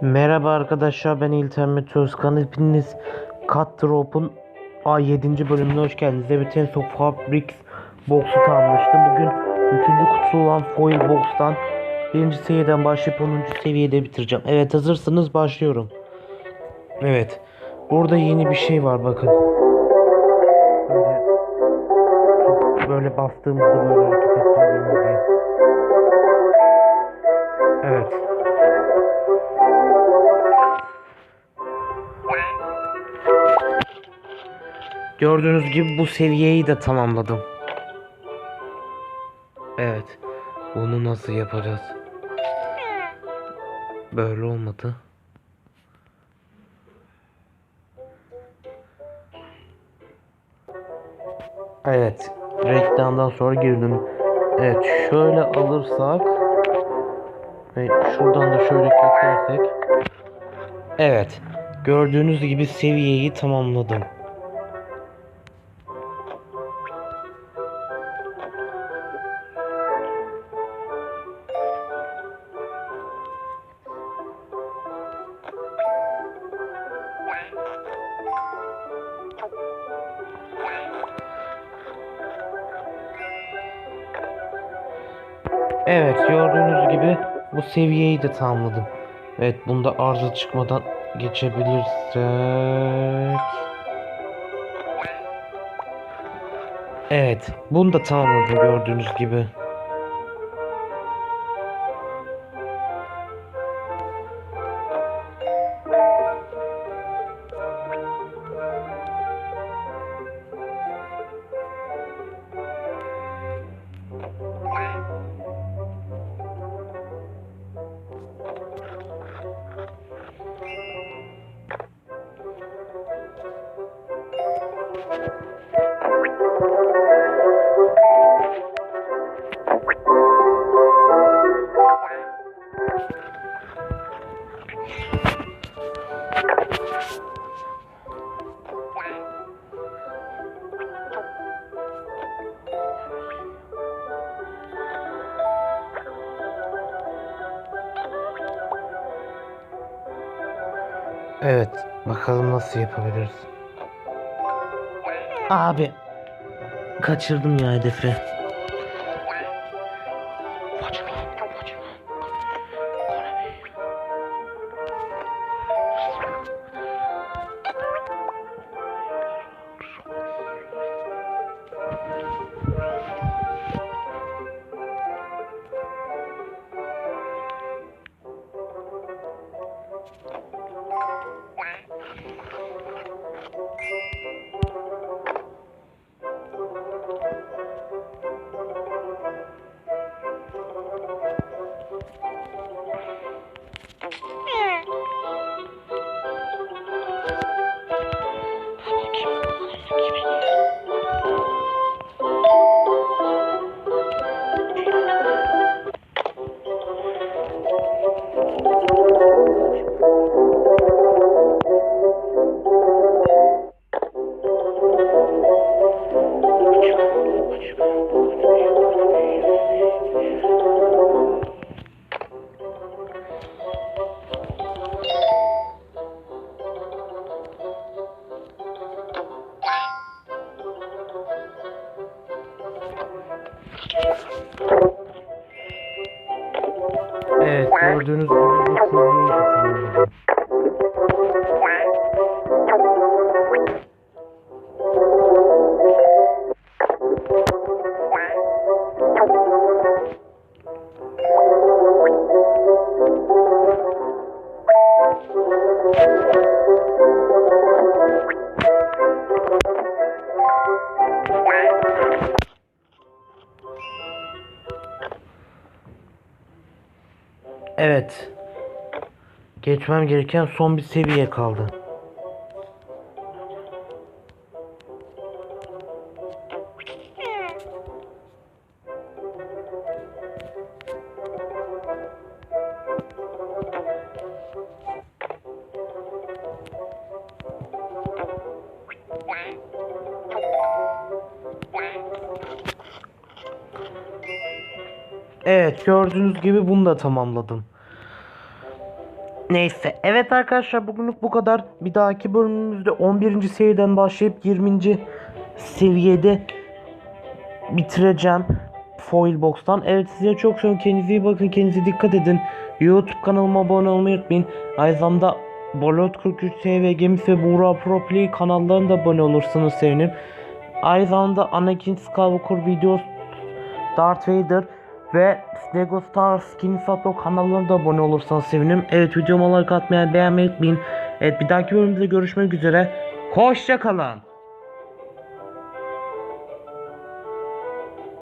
Merhaba arkadaşlar ben İlten Mete Özkan. Hepiniz Cut Drop'un A7. bölümüne hoş geldiniz. Evet en son Fabrics Box'u tamamlaştı. Bugün 3. kutusu olan Foil Box'tan 1. seviyeden başlayıp 10. seviyede bitireceğim. Evet hazırsınız başlıyorum. Evet. Burada yeni bir şey var bakın. Böyle, böyle bastığımızda böyle hareket ettirebiliyor. Evet. Gördüğünüz gibi bu seviyeyi de tamamladım. Evet. Bunu nasıl yapacağız? Böyle olmadı. Evet. Reklamdan sonra girdim. Evet. Şöyle alırsak ve şuradan da şöyle kesersek Evet. Gördüğünüz gibi seviyeyi tamamladım. Evet gördüğünüz gibi bu seviyeyi de tamamladım. Evet bunda arıza çıkmadan geçebilirsek. Evet bunu da tamamladım gördüğünüz gibi. Evet bakalım nasıl yapabiliriz. Abi kaçırdım ya hedefi. Gördüğünüz gibi bu Evet. Geçmem gereken son bir seviye kaldı. Evet gördüğünüz gibi bunu da tamamladım. Neyse. Evet arkadaşlar bugünlük bu kadar. Bir dahaki bölümümüzde 11. seviyeden başlayıp 20. seviyede bitireceğim. Foil Box'tan. Evet size çok seviyorum. Kendinize iyi bakın. Kendinize dikkat edin. YouTube kanalıma abone olmayı unutmayın. Aynı zamanda Bolot 43 TV Games ve Buğra Pro Play kanallarına da abone olursanız sevinirim. Aynı zamanda Anakin Skywalker videos Darth Vader ve Lego Star Skin Sato kanallarına da abone olursanız sevinirim. Evet videoma like atmayı beğenmeyi unutmayın. Evet bir dahaki bölümde görüşmek üzere. Hoşçakalın.